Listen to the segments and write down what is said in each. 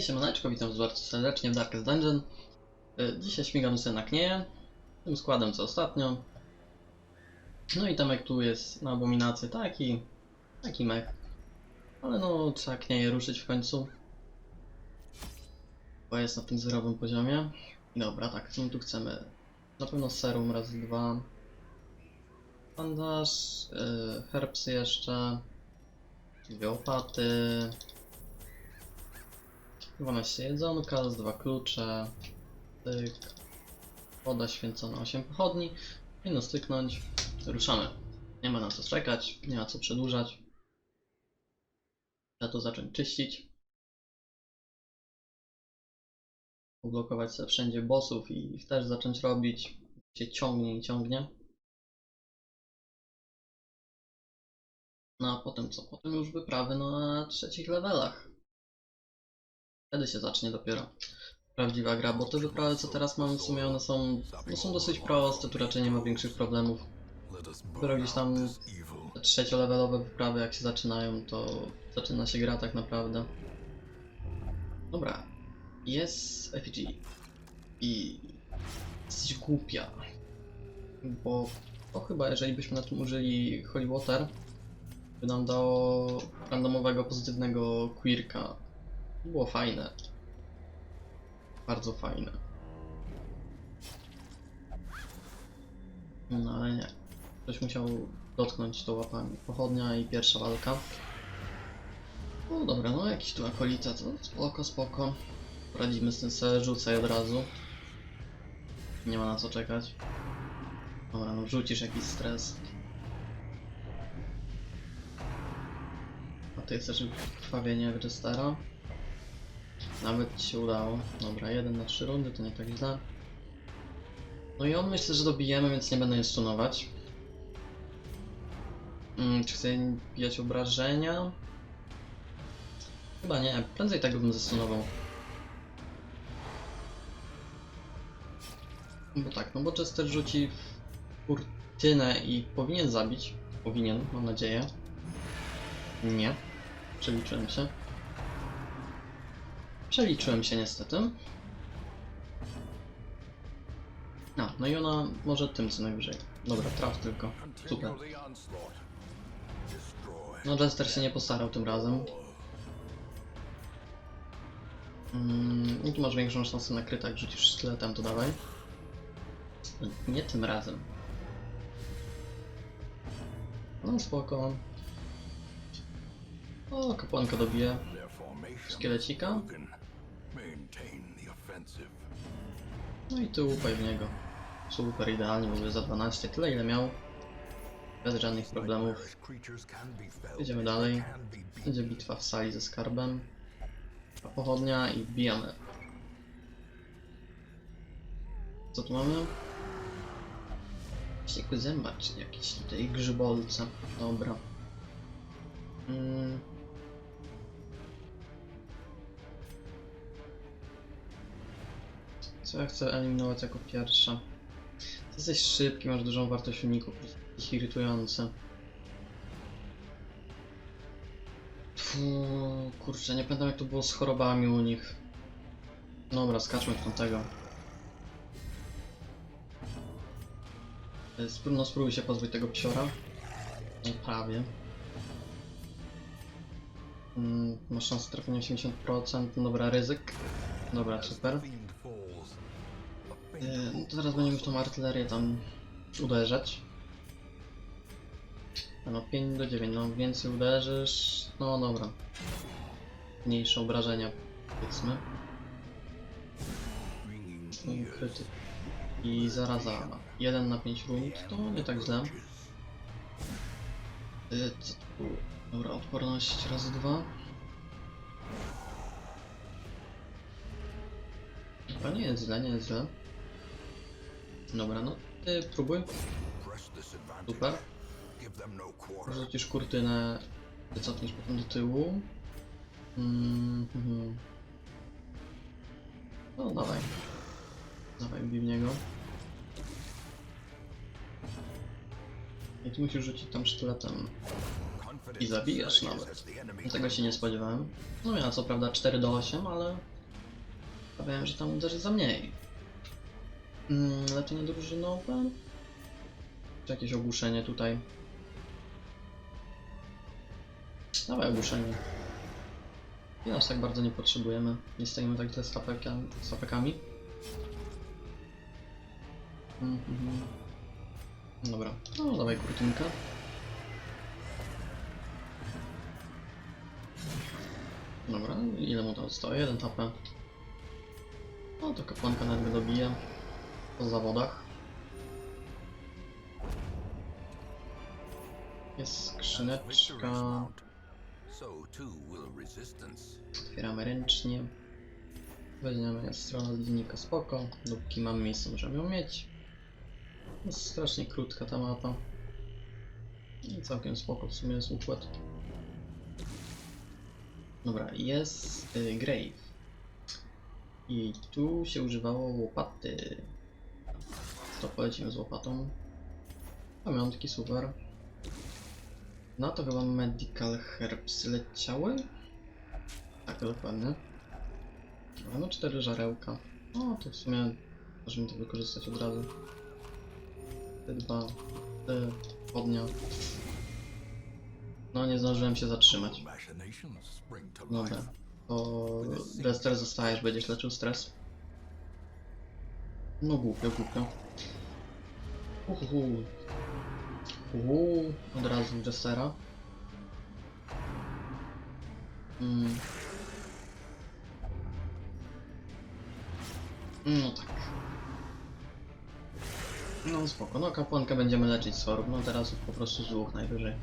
Hej, siemaneczko, witam bardzo serdecznie w Darkest Dungeon. Y, Dzisiaj śmigam sobie na knieje, tym składem co ostatnio. No i Tomek tu jest na abominację, taki, taki mech. Ale no, trzeba knieje ruszyć w końcu. Bo jest na tym zerowym poziomie. Dobra, tak, co my tu chcemy? Na pewno serum raz, dwa. Bandaż, yy, herbsy jeszcze. Dwie opaty. 12 jedzonka, z dwa klucze, tyk, woda święcona, 8 pochodni, i no styknąć, ruszamy. Nie ma na co czekać, nie ma co przedłużać. Trzeba to zacząć czyścić. Ublokować sobie wszędzie bossów i ich też zacząć robić. Się ciągnie i ciągnie. No a potem co? Potem już wyprawy na trzecich levelach. Wtedy się zacznie dopiero prawdziwa gra, bo te wyprawy co teraz mamy w sumie one są, no są dosyć proste, tu raczej nie ma większych problemów. Dopiero gdzieś tam te trzeciolevelowe wyprawy jak się zaczynają, to zaczyna się gra tak naprawdę. Dobra, jest effigy i jesteś głupia, bo to chyba jeżeli byśmy na tym użyli Holy Water, by nam dało randomowego pozytywnego queerka było fajne. Bardzo fajne. No ale nie. Ktoś musiał dotknąć to łapami. Pochodnia i pierwsza walka. No dobra, no jakiś tu akolita, to spoko, spoko. Poradzimy z tym sobie, rzucaj od razu. Nie ma na co czekać. Dobra, no rzucisz jakiś stres. A ty chcesz krwawienie Registera? Nawet się udało. Dobra, jeden na trzy rundy, to nie tak źle. No i on myślę, że dobijemy, więc nie będę je stunować. Mm, czy chcę bijać obrażenia? Chyba nie, prędzej tego bym zastunował. Bo tak, no bo Chester rzuci w kurtynę i powinien zabić. Powinien, mam nadzieję. Nie. Przeliczyłem się. Przeliczyłem się niestety. A, no i ona może tym co najwyżej. Dobra, traf tylko. Super. No Jester się nie postarał tym razem. Mm, I tu masz większą szansę na kryt, jak rzucisz sztyletem, to dawaj. Nie tym razem. No spoko. O, kapłanka dobije. Szkielecika. No i tu łupaj w niego. Super, idealnie, w ogóle za 12, tyle ile miał. Bez żadnych problemów. Jedziemy dalej. Będzie bitwa w sali ze skarbem. Pochodnia i wbijamy. Co tu mamy? Wściekły zębacz, jakieś tutaj grzybolce. Dobra. Mm. Co ja chcę eliminować jako pierwsza? Ty jesteś szybki, masz dużą wartość uników, irytujący. Fuu, kurczę, nie pamiętam jak to było z chorobami u nich. Dobra, skaczmy w tamtego. E, No spróbuj się pozbyć tego psiora. No, prawie. Mm, masz szansę trafienia 80%, dobra, ryzyk. Dobra, super. E, No to teraz będziemy w tą artylerię tam uderzać. No 5 do 9, no więcej uderzysz, no dobra. Mniejsze obrażenia powiedzmy. Krytyk. I zaraza 1 na 5 rund, to nie tak źle. Było? Dobra, odporność razy dwa. Dobra, nie jest źle, nie jest źle. Dobra, no ty próbuj. Super. Rzucisz kurtynę, wycofniesz potem do tyłu. Mm, mhm. No dawaj. Dawaj, bij w niego. I tu musisz rzucić tam sztyletem. I zabijasz nawet. Tego się nie spodziewałem. No miała co prawda 4 do 8, ale stawiałem, że tam uderzy za mniej. Mm, leczenie drużynowe? Czy jakieś ogłuszenie tutaj? Dawaj ogłuszenie. I aż tak bardzo nie potrzebujemy. Nie stoimy tak źle z hapekami. Mhm. Dobra, no dawaj kurtunkę. Dobra, ile mu tam stoi? Jeden HP. No to kapłanka nawet go dobije. Po zawodach. Jest skrzyneczka. Otwieramy ręcznie. Weźmiemy stronę z spoko. Dopóki mamy miejsce, możemy ją mieć. Jest strasznie krótka ta mapa. I całkiem spoko w sumie jest układ. Dobra, jest y, grave. I tu się używało łopaty. To polecimy z łopatą. Pamiątki, super. No to chyba medical herbs leciały? Tak, dokładnie. No cztery żarełka. No to w sumie możemy to wykorzystać od razu. Te dwa, te podnia. No nie zdążyłem się zatrzymać. Dobra. To Dester zostajesz, będziesz leczył stres. No głupio, głupio. Uhu. Od razu Jestera. Mm. No tak. No spoko, no kapłankę będziemy leczyć z chorób, no teraz po prostu z dwóch najwyżej.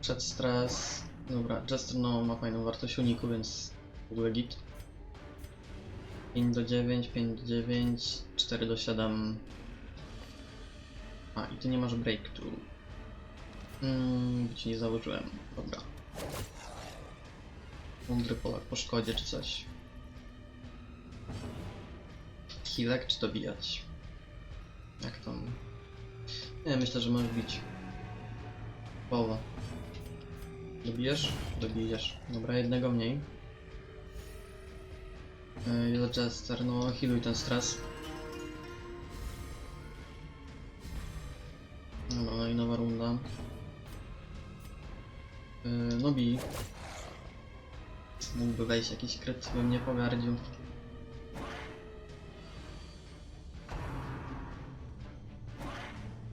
Przed stres. Dobra, Jester no ma fajną wartość uniku, więc w ogóle git. 5 do 9, 5 do 9, 4 do 7. A, i ty nie masz breakthrough. Mm, ci nie założyłem. Dobra. Mądry Polak po szkodzie czy coś. Healek czy dobijać? Jak tam? Nie, myślę, że możesz bić. Połowa. Dobijesz? Dobijesz. Dobra, jednego mniej. Yy, Ile Jester? No, healuj ten stres. Dobra, no i nowa runda. Yy, no bij. Mógłby wejść jakiś kryt, bym nie pogardził.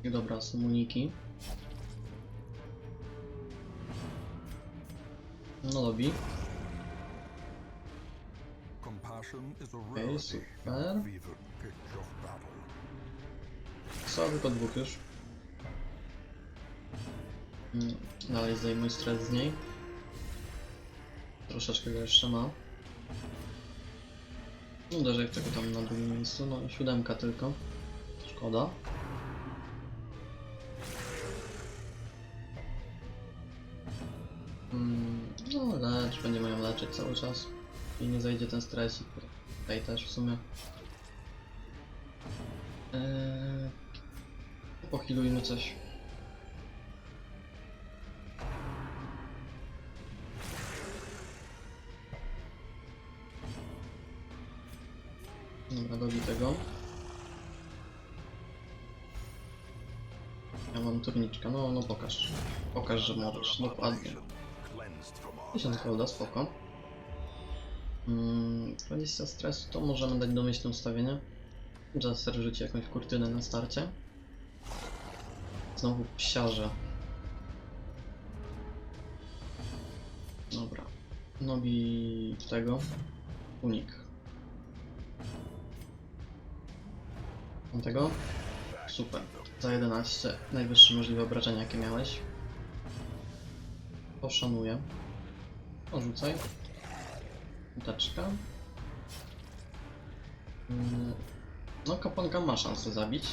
I dobra, są uniki. No a Okej, rarity super. Co, tylko dwóch już. Mm, Dalej zdejmuj stres z niej. Troszeczkę go jeszcze ma. Uderzę tego tam na drugim miejscu, no i siódemka tylko. Szkoda. Mm, no lecz, będziemy ją leczyć cały czas. I nie zajdzie ten stresik. Tutaj też w sumie. Eee, pochilujmy coś. Dobra, dobij tego. Ja mam turniczkę, no, no pokaż. Pokaż, że możesz, dokładnie. 1000 golda, spoko. Mm, 20 stresu, to możemy dać domyślne ustawienie. Jaster rzuci jakąś kurtynę na starcie. Znowu psiarze. Dobra. Nobi tego. Unik. Mam tego? Super. Za 11. Najwyższe możliwe obrażenia jakie miałeś. Poszanuję. Porzucaj. Uteczka. Mm, No, kapłanka ma szansę zabić.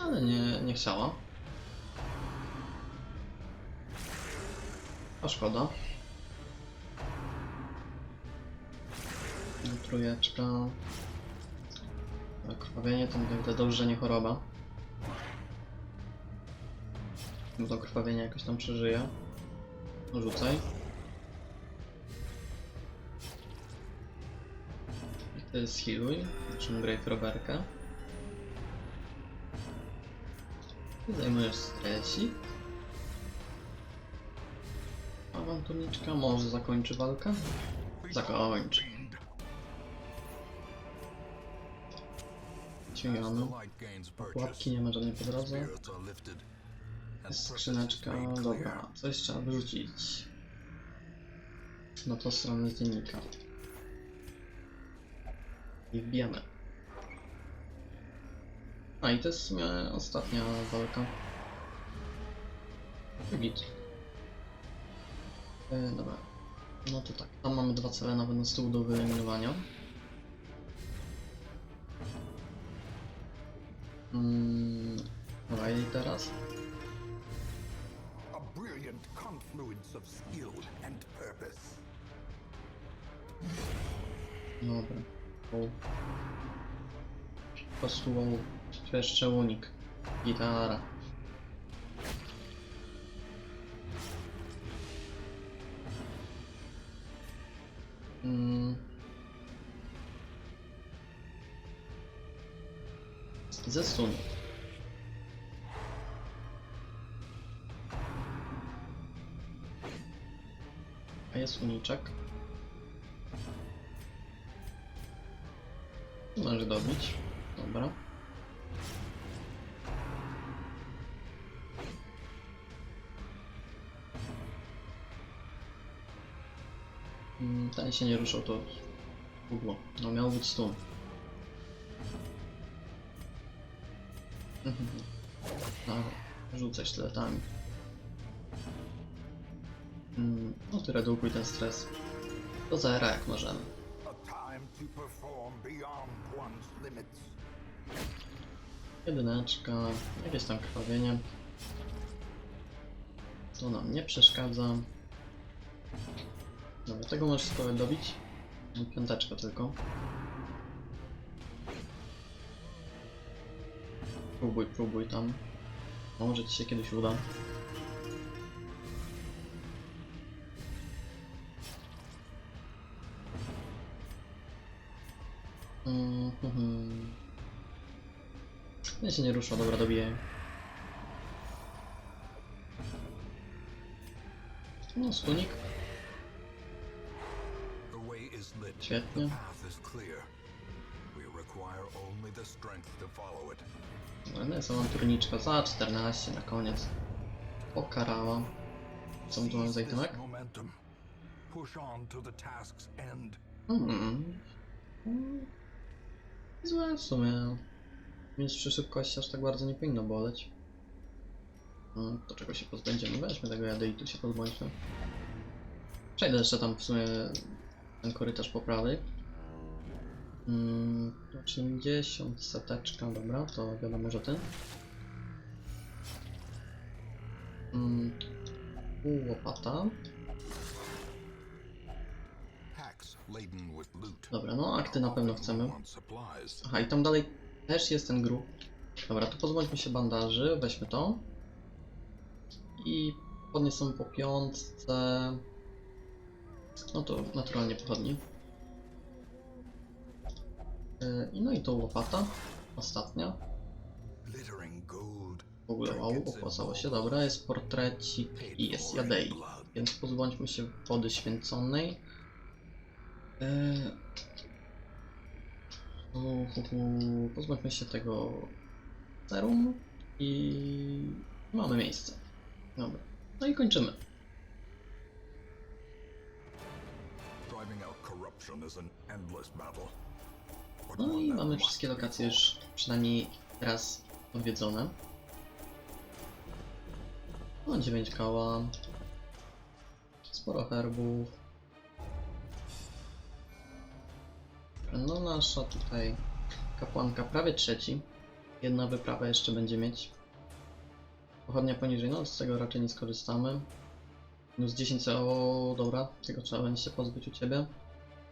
Ale nie, nie chciała. A szkoda. No, Krwawienie to naprawdę dobrze, nie choroba. Do krwawienia jakoś tam przeżyje. Rzucaj. I to jest healuj. Czym Grave Rowerkę. Ty Zajmujesz stresik. Awanturniczka może zakończy walkę? Zakończy. Dźwigamy. Pułapki nie ma żadnej po drodze. Skrzyneczka, dobra, coś trzeba wyrzucić. No to stronę dziennika. I wbijamy. A i to jest w sumie ostatnia walka. Git. E, dobra. No to tak, tam mamy dwa cele nawet na stół do wyeliminowania. Mm, dobra, i teraz? A brilliant confluence of skill and purpose. Dobra. Wow. Po prostu wow. Tu jeszcze unik. Gitara. Jest uniczek. Możesz dobić. Dobra. Mm, Ten się nie ruszał, to pudło. No miał być stun. Mhm. Dobra, rzucaj sztyletami. Redukuj ten stres. Do zera jak możemy. Jedyneczka, jakieś tam krwawienie. To nam nie przeszkadza. Dobra, tego możesz spróbować dobić. Mam Piąteczkę tylko. Próbuj, próbuj tam. Może ci się kiedyś uda. Mm, mhm. Ja się nie rusza, dobra, dobiję. No, stunik. Świetnie. It. No, jest awanturniczka za 14 na koniec. Pokarała. Co my tu mamy za itemek? this Złe w sumie. Więc przy szybkości aż tak bardzo nie powinno boleć. Hmm, to czego się pozbędziemy? Weźmy tego jady i tu się pozbądźmy. Przejdę jeszcze tam w sumie ten korytarz po prawej. Hmm, 80 seteczka, dobra, to wiadomo, że. Hmm, pół łopata. Dobra, no akty na pewno chcemy. Aha, i tam dalej też jest ten grób. Dobra, to pozbądźmy się bandaży, weźmy to. I podniosę po piątce. No to naturalnie pochodni. Yy, I no i to łopata. Ostatnia. W ogóle wow, opłacało się. Dobra, jest portrecik i jest jadei. Więc pozbądźmy się wody święconej. Eee... u, hu, hu, Pozbądźmy się tego serum i mamy miejsce. Dobra. No i kończymy. Driving out corruption is an endless battle. But No i mamy wszystkie lokacje już przynajmniej raz odwiedzone. No 9 koła. Sporo herbów. No nasza tutaj kapłanka prawie trzeci. Jedna wyprawa jeszcze będzie mieć. Pochodnia poniżej, no z tego raczej nie skorzystamy. Minus 10 o dobra, tego trzeba będzie się pozbyć u ciebie.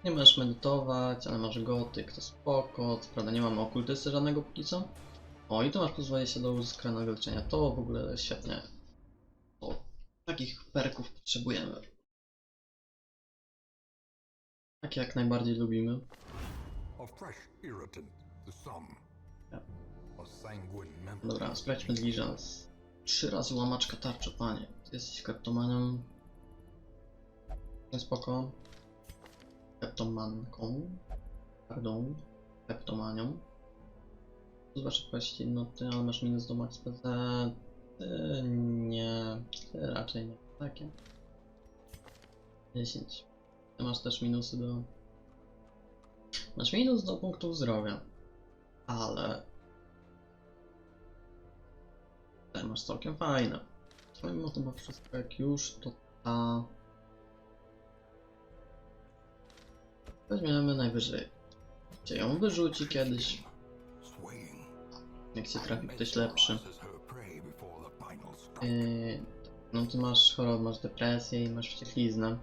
Nie możesz medytować, ale masz gotyk, to spoko. Co prawda nie mamy okultysty żadnego póki co. O, i tu masz pozwolenie się do uzyskanego leczenia. To w ogóle świetnie. Takich perków potrzebujemy. Takie jak najbardziej lubimy. A fresh irritant some. Yeah. A sanguine mental. Dobra, sprawdźmy diligence. Trzy razy łamaczka tarczy, panie. Jesteś kleptomanią. Nie spoko. Kleptomanką. Pardon. Kleptomanią. Zobacz kwestii, no ty, ale masz minus do max PZ. Ty nie. Ty raczej nie. Takie. 10. Ty masz też minusy do... Masz minus do punktów zdrowia. Ale te masz całkiem fajne. Mimo chyba wszystko jak już, to ta... Weźmiemy najwyżej. Cię ją wyrzuci kiedyś, jak się trafi ktoś lepszy. Yy, no ty masz chorobę, masz depresję i masz wściekliznę.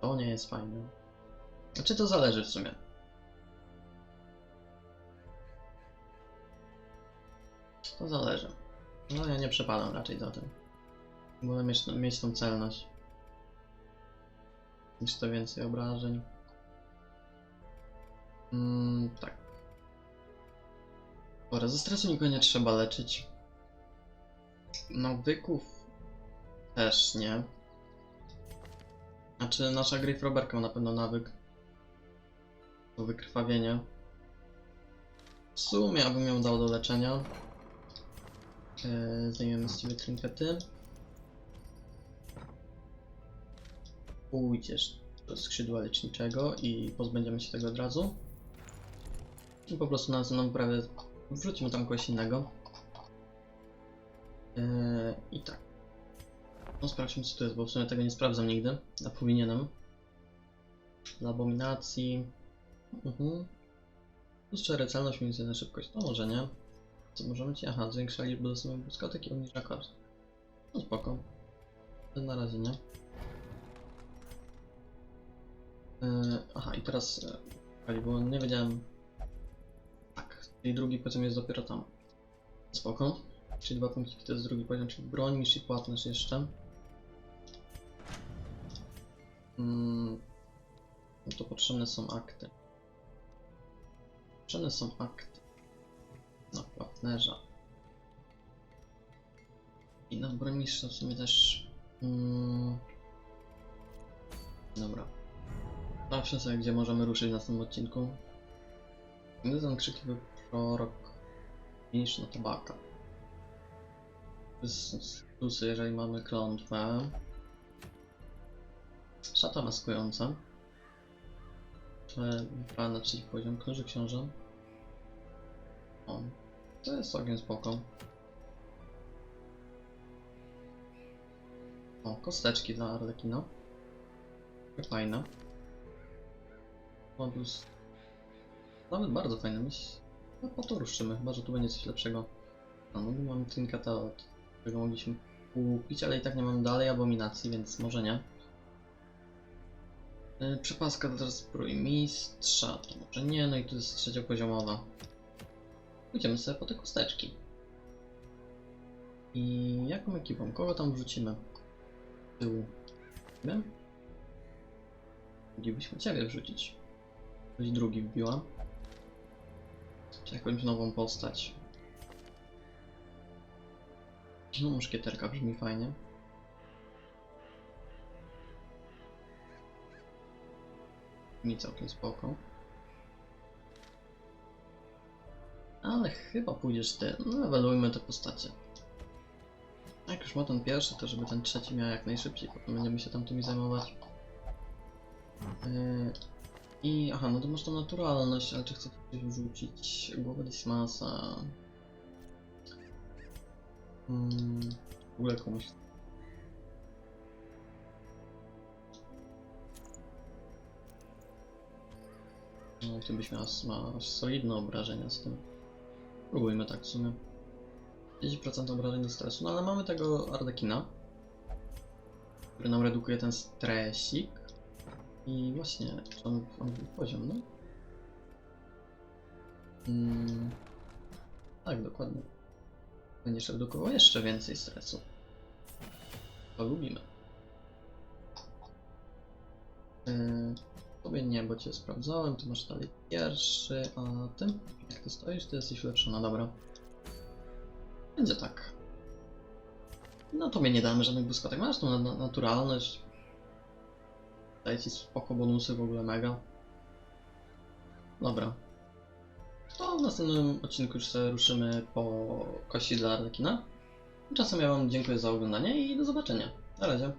To nie jest fajne. Znaczy to zależy w sumie. To zależy. No ja nie przepadam raczej za tym. Wolę mieć, mieć tą celność. Niż to więcej obrażeń. Mm, tak. Dobra, ze stresu nikogo nie trzeba leczyć. Nawyków też nie. Znaczy nasza Griff Roberka ma na pewno nawyk. To wykrwawienie. W sumie, ja bym ją dał do leczenia. Yy, zdejmiemy z ciebie trinkety. Pójdziesz do skrzydła leczniczego i pozbędziemy się tego od razu. I po prostu na następną prawie wrzucimy tam kogoś innego. Yy, I tak. No sprawdźmy co tu jest, bo w sumie tego nie sprawdzam nigdy, a powinienem. Dla abominacji. Mhm. Plus 4 celność minus 1 szybkość. No może nie. Co możemy ci? Aha, zwiększa liczbę dostępnych błyskotek i obniża koszt. No spoko. Na razie nie. Yy, aha, i teraz... Yy, czekaj, bo nie wiedziałem... Tak, czyli drugi poziom jest dopiero tam. Spoko. Czyli dwa punkty to jest drugi poziom, czyli broń, mistrz i płatność jeszcze. Mm, no to potrzebne są akty. Potrzebne są akty. Na partnerza. I na broń mistrza w sumie też... Mm, dobra. Zawsze sobie, gdzie możemy ruszyć w następnym odcinku. Ten krzykliwy prorok niż na tabaka. Plusy, jeżeli mamy klątwę. Szata maskująca. Wybrana na trzeci poziom. Krąży książę. O, to jest całkiem spoko. O, kosteczki dla Arlekina. Fajne. Plus... Nawet bardzo fajne. No po to ruszymy, chyba że tu będzie coś lepszego. A no, mamy Trinkata, od którego mogliśmy kupić, ale i tak nie mamy dalej abominacji, więc może nie. Yy, Przepaska do teraz zbroi mistrza, to może nie, no i tu jest trzeciopoziomowa. Pójdziemy sobie po te kosteczki. I jaką ekipą? Kogo tam wrzucimy? Tyłu. Wiem? Moglibyśmy ciebie wrzucić. Ktoś drugi wbiła. Czy jakąś nową postać. No, muszkieterka brzmi fajnie. Mi całkiem spoko. Ale chyba pójdziesz ty. No, levelujmy te postacie. Jak już ma ten pierwszy, to żeby ten trzeci miał jak najszybciej, potem będziemy się tam tymi zajmować. Yy, I aha, no to masz tą naturalność, ale czy chcę coś wrzucić? Głowę Dismasa. Hmm, w ogóle komuś. No, ty byś miał solidne obrażenia z tym. Próbujmy tak w sumie. 10% obrażeń do stresu, no ale mamy tego Ardekina, który nam redukuje ten stresik. I właśnie, on, on był poziom, no? Mm, tak, dokładnie. Będziesz redukował jeszcze więcej stresu. To lubimy. Yy, Tobie nie, bo cię sprawdzałem, ty masz dalej pierwszy, a ty? Jak ty stoisz, ty jesteś lepszy, no dobra. Będzie tak. No tobie nie damy żadnych błyskotek, masz tą na- na- naturalność. Daję ci spoko bonusy, w ogóle mega. Dobra. To w następnym odcinku już sobie ruszymy po kości dla Arlekina. Tymczasem ja wam dziękuję za oglądanie i do zobaczenia. Na razie.